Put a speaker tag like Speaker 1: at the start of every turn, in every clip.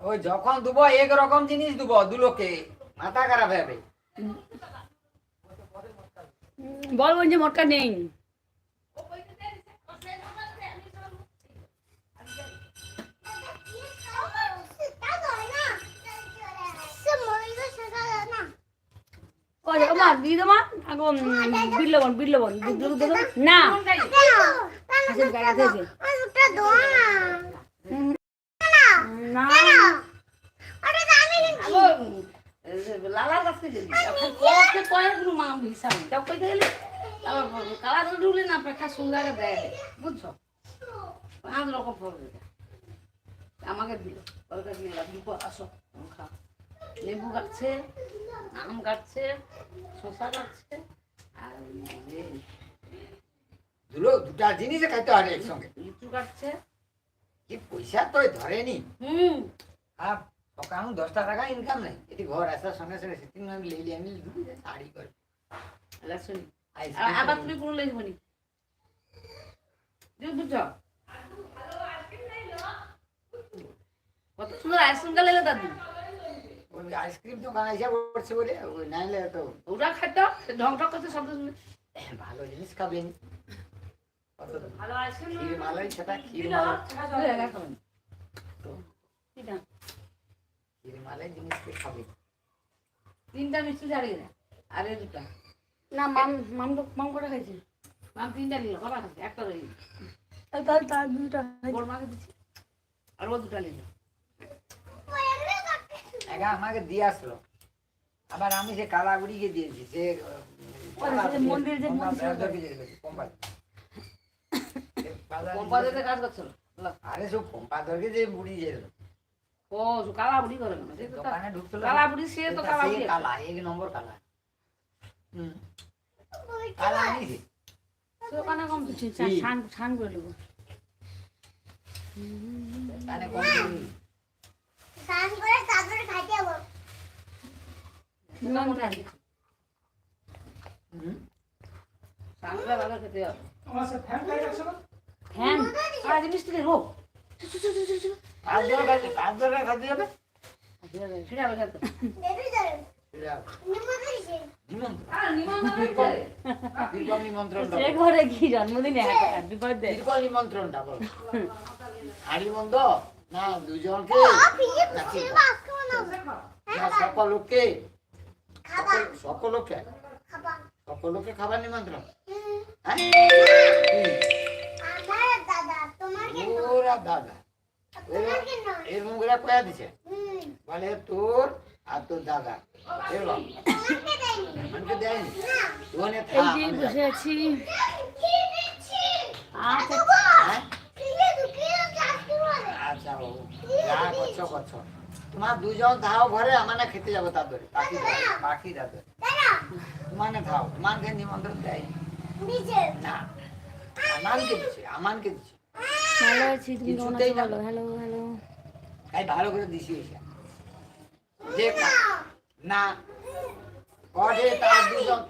Speaker 1: ওই যখন দুবো এক রকম জিনিস দুবো দুলোকে মাথা খারাপ হবে
Speaker 2: বলবেন যে মোটকা নেই মা দিয়ে দেবো আগো বিল্লবন বিল্লবন না। না আগো লালা কাছে কয়েক মা হিসাব তাও কইতে গেলি তারপর কালা রুলে না পেখা সুন্দর দেয় বুঝছ? পাঁচ রকম ফল আমাকে দিল দিব আসো খাও। লেবু কাটছে আম কাটছে শসা কাটছে আর এই
Speaker 1: দুলো দুটা জিনিস খাইতে হয় একসঙ্গে।
Speaker 2: লিচু কাটছে
Speaker 1: কি পয়সা তো ধরেনি
Speaker 2: হুম।
Speaker 1: আর সকাল দশটা টাকা ইনকাম নেই। এটি ঘর আসার সঙ্গে সঙ্গে সেদিন আমি লেলি আমি শাড়ি করে আইসক্রিম
Speaker 2: আবার তুমি কোনো লেখবো নি? বুঝছ কত সুন্দর আইসক্রিম লেলে দাদু
Speaker 1: আইসক্রিম দোকান এসে পড়ছে বলে। নাইলে তো।
Speaker 2: ওটা খাইতো ঢং ঢং করতে শব্দ শুনে
Speaker 1: ভালো জিনিস খাবেন
Speaker 2: তিনটা মিষ্টি আর দুটা। না মাম মাম তো মাম কটা খাইছে? মাম তিনটা নিল কটা খাইছে একটা রয়ে বড় মাকে দিচ্ছি আর ও দুটা নিল।
Speaker 1: একা আমাকে দিয়ে আসলো। আবার আমি সে কালাগুড়িকে দিয়েছি সে
Speaker 2: মন্দির যে কোম্পানিতে কাজ করছিল
Speaker 1: আরে সব পম্পাদরকে যে বুড়ি যে।
Speaker 2: ও কালা বুড়ি করে না?
Speaker 1: দোকানে ঢুকছিল।
Speaker 2: কালা বুড়ি সে তো কালা
Speaker 1: সে
Speaker 2: বুড়ি
Speaker 1: কালা এক নম্বর কালা। হুম। কালা
Speaker 2: সে ওখানে কম দিচ্ছে ছান ছান করে দেবো
Speaker 1: তানে কম করি।
Speaker 2: নিমন করে দিচ্ছি
Speaker 1: হুম।
Speaker 2: ছান করে ভালো খেতে হবে। ফ্যান সারা জিনিস থেকে রোগ
Speaker 1: পাঁচ দরকার খাতে যাবে
Speaker 2: সেটা হবে খেতে আর ঘরে কি জন্মদিনে হ্যাপি বার্থডে
Speaker 1: দীর্ঘ নিমন্ত্রণটা বল। হাড়ি বন্ধ? না দুজনকে। নাকি না সকল লোককে সকল- সকল লোককে সকল লোককে খাবার নিমন্ত্রণ। হ্যাঁ? ওরা দাদা। এর- মুখরা কয়া দিছে। বলে তোর আর তোর দাদা।
Speaker 2: বসে আছি। আচ্ছা
Speaker 1: হ্যাঁ? আচ্ছা যা করছ করছ। তোমার দুজন ধাও ঘরে আমার না খেতে যাব তার ধরে। পাখি পাখি ধরে। তোমার না ধাও তোমাকে নিমন্ত্রণ দেয় না আমানকে দিচ্ছে আমানকে দিচ্ছে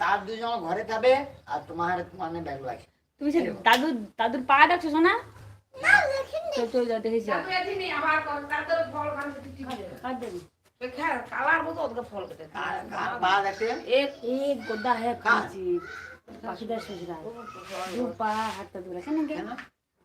Speaker 1: তার দুজন ঘরে খাবে আর তোমার তোমার ব্যাগ
Speaker 2: দাদুর পা ডাকছো শোনা তো তো যা দেখেছি। এক এক গোদা
Speaker 1: হ্যাঁ
Speaker 2: কাঁচি পাখিদার দু পা হাতটা দূরে কেন?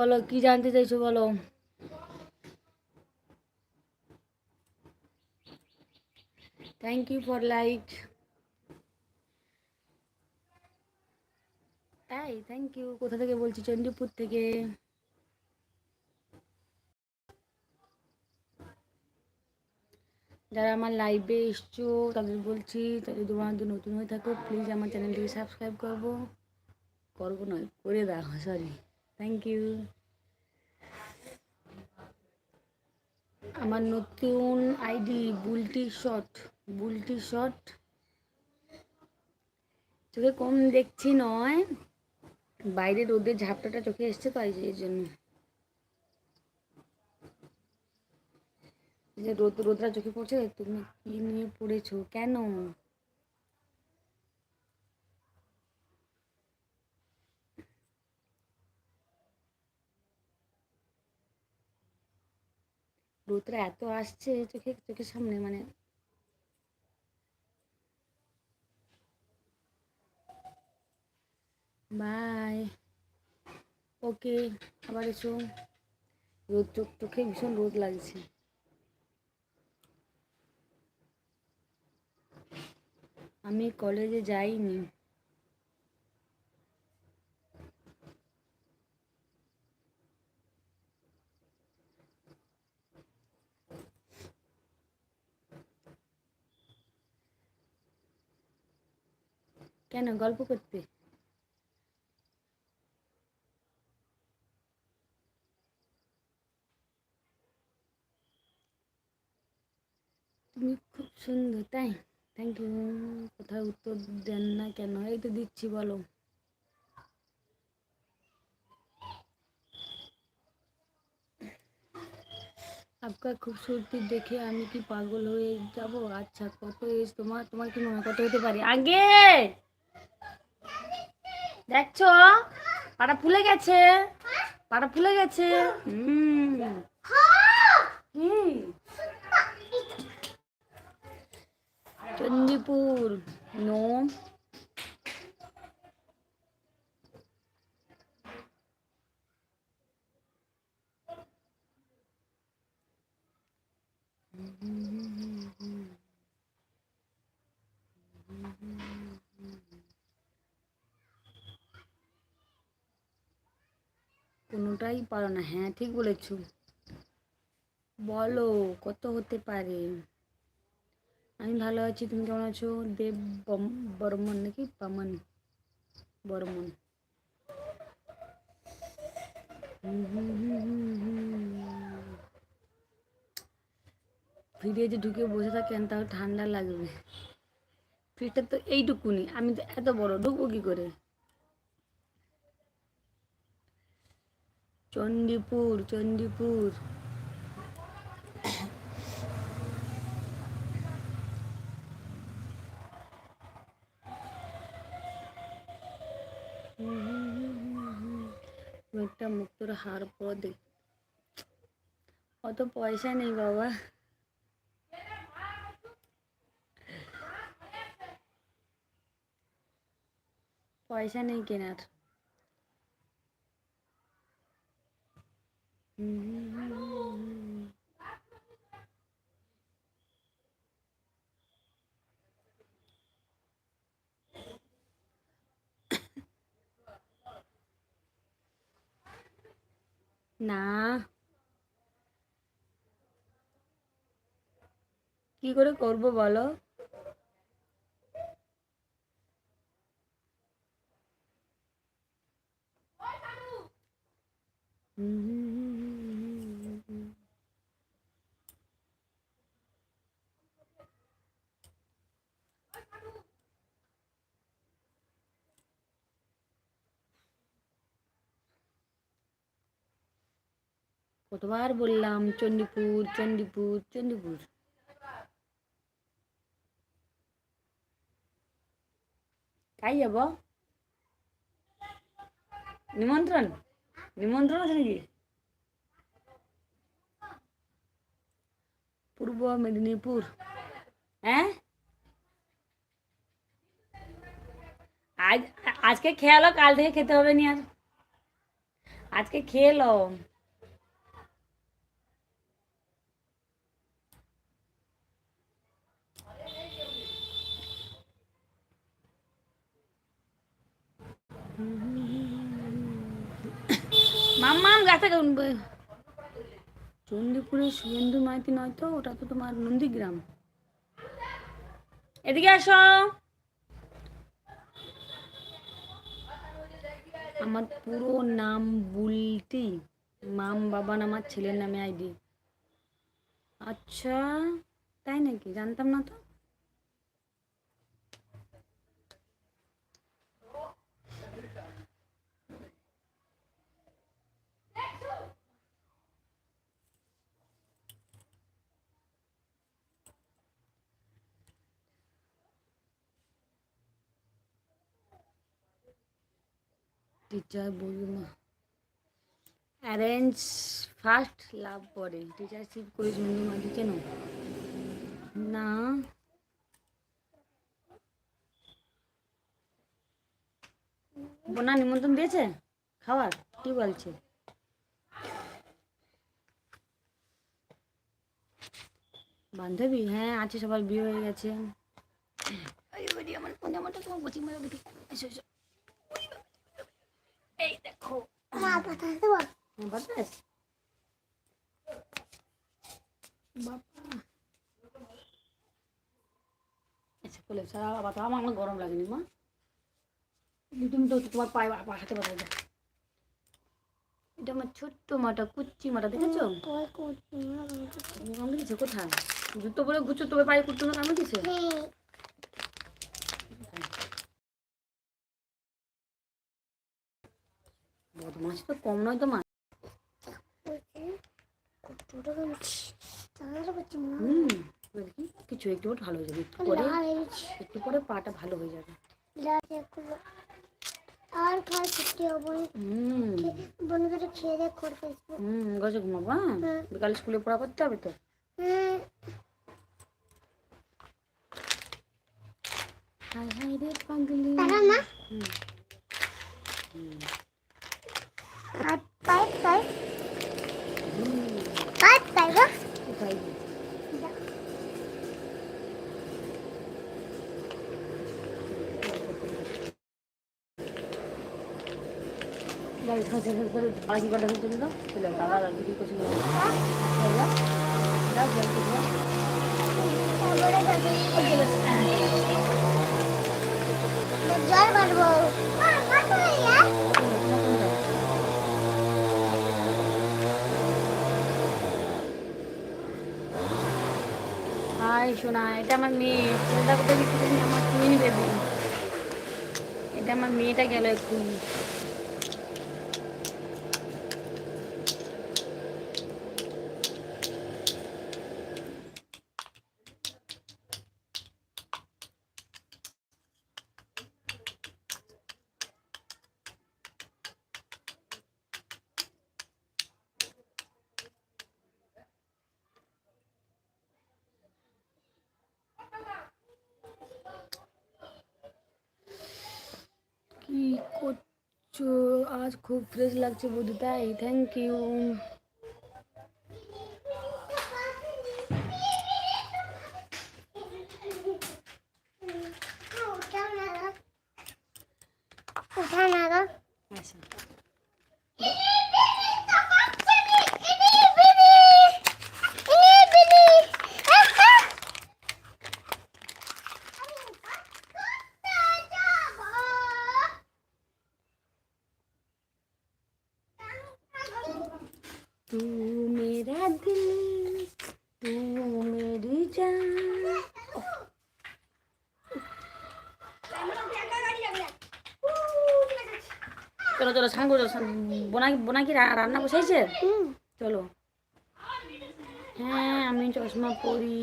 Speaker 2: বলো, কি জানতে চাইছো বলো? থ্যাংক ইউ ফর লাইক তাই থ্যাংক ইউ কোথা থেকে বলছি? চণ্ডীপুর থেকে। যারা আমার লাইভে এসছো, তাদের বলছি, তাদের তোমার নতুন হয়ে থাকো প্লিজ আমার চ্যানেলটিকে সাবস্ক্রাইব করব। করব নয়, করে দাও সরি থ্যাংক ইউ
Speaker 3: আমার নতুন ID Bulti shot Bulti shot. চোখে কম দেখছি নয়। বাইরে রোদের ঝাপটাটা চোখে এসছে তো, এই জন্য। রোদ রোদরা চোখে পড়ছে, তুমি কি নিয়ে পড়েছো? কেন? রোদরা এত আসছে চোখে, চোখের সামনে মানে। বাই। ওকে, আবার এসো। রোদ চোখ, চোখে ভীষণ রোদ লাগছে। আমি কলেজে যাইনি। কেন গল্প করতে তুমি খুব সুন্দর তাই থ্যাংক ইউ কোথায় উত্তর দেন না কেন এই তো দিচ্ছি বলো আপনার খুবসুরতি দেখে আমি কি পাগল হয়ে যাব আচ্ছা কত এজ তোমার তোমার কি মনে হয় কত হতে পারে আগে দেখছ? পাটা ফুলে গেছে। পাটা ফুলে গেছে। হুম। হুম। চন্ডিপুর নো কোনোটাই পারো না। হ্যাঁ ঠিক বলেছ। বলো, কত হতে পারে? আমি ভালো আছি, তুমি কেমন আছো? দেব বর্মন নাকি? পামন বর্মন। ফ্রিজে যে ঢুকে বসে থাকেন তাও ঠান্ডা লাগবে। ফ্রিজটা তো এইটুকুনি, আমি তো এত বড়, ঢুকবো কি করে? চণ্ডীপুর চণ্ডীপুর একটা মুক্তর হার পর অত পয়সা নেই বাবা। পয়সা নেই কেনার। না। কি করে করব বলো? কতবার বললাম চণ্ডীপুর চণ্ডীপুর চণ্ডীপুর কাই যাব নিমন্ত্রণ নিমন্ত্রণ আছে নাকি পূর্ব মেদিনীপুর হ্যাঁ আজ আজকে খেয়ে এলো কাল থেকে খেতে হবে নি আর আজকে খেয়ে মাম্মাম গাছে চণ্ডীপুরে শুভেন্দু মাইতি নয় তো, ওটা তো তোমার নন্দীগ্রাম। এদিকে আসো। আমার পুরো নাম বুলটি মাম বাবান আমার ছেলের নামে আইডি। আচ্ছা তাই নাকি? জানতাম না তো। টিচার বলুন অ্যারেঞ্জ ফার্স্ট লাভ পরে টিচারশিপ করিস মন্দির মাঝি কেন? না, বোনা নিমন্ত্রণ দিয়েছে? খাওয়ার কি বলছে? বান্ধবী হ্যাঁ আছে, সবার বিয়ে হয়ে গেছে। আমার জামাটা তোমার এসো। গরম লাগেনি মা তুমি তো তোমার পায়ে পা হাতে বাতা এটা আমার ছোট্ট মাটা কুচ্চি মাটা দেখেছ দিছে কোথায় জুতো পরে ঘুরছো তবে পায়ে কুট্টু না কামড়ে
Speaker 4: হ্যাঁ
Speaker 3: তো কম নয় তো মা? হুম কিছু একটু ভালো হয়ে যাবে একটু পরে একটু পরে পাটা ভালো হয়ে যাবে।
Speaker 4: আর খাওয়া ছুটি হব বন্ধুদের খেয়ে দেখ করতে
Speaker 3: হুম গজে ঘুমাবো হ্যাঁ?
Speaker 4: হ্যাঁ।
Speaker 3: বিকালে স্কুলে পড়া করতে হবে তো?
Speaker 4: হ্যাঁ।
Speaker 3: হাই হাই রে পাগলি।
Speaker 4: তারা
Speaker 3: হুম।
Speaker 4: আর পাই পাই পাই পাই গো
Speaker 3: কোথায় গাড়ি খাসে খাসে বাকি কটা হয়ে চলে দাও চলে দাদা দাদি কি করছিল দাও জল দিয়ে দাও।
Speaker 4: জল বাড়বো
Speaker 3: হাই শোনা এটা আমার মেয়ে। চিন্তা করতে আমার টুইন বেবি এটা আমার মেয়েটা গেল এক্ষুনি কি করছ আজ খুব ফ্রেশ লাগছে বধু তাই সাঙ্গো বোনা বোনা কি রান্না বসাইছে? চলো। হ্যাঁ আমি চশমা পরি।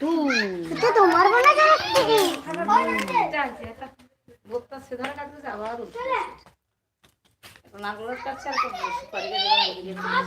Speaker 3: তু
Speaker 4: তোমার বোনা
Speaker 2: ভোক্তা সেধারে কাটতেছে আবার উঠছে এখন কাছে আর সুপারি গাছ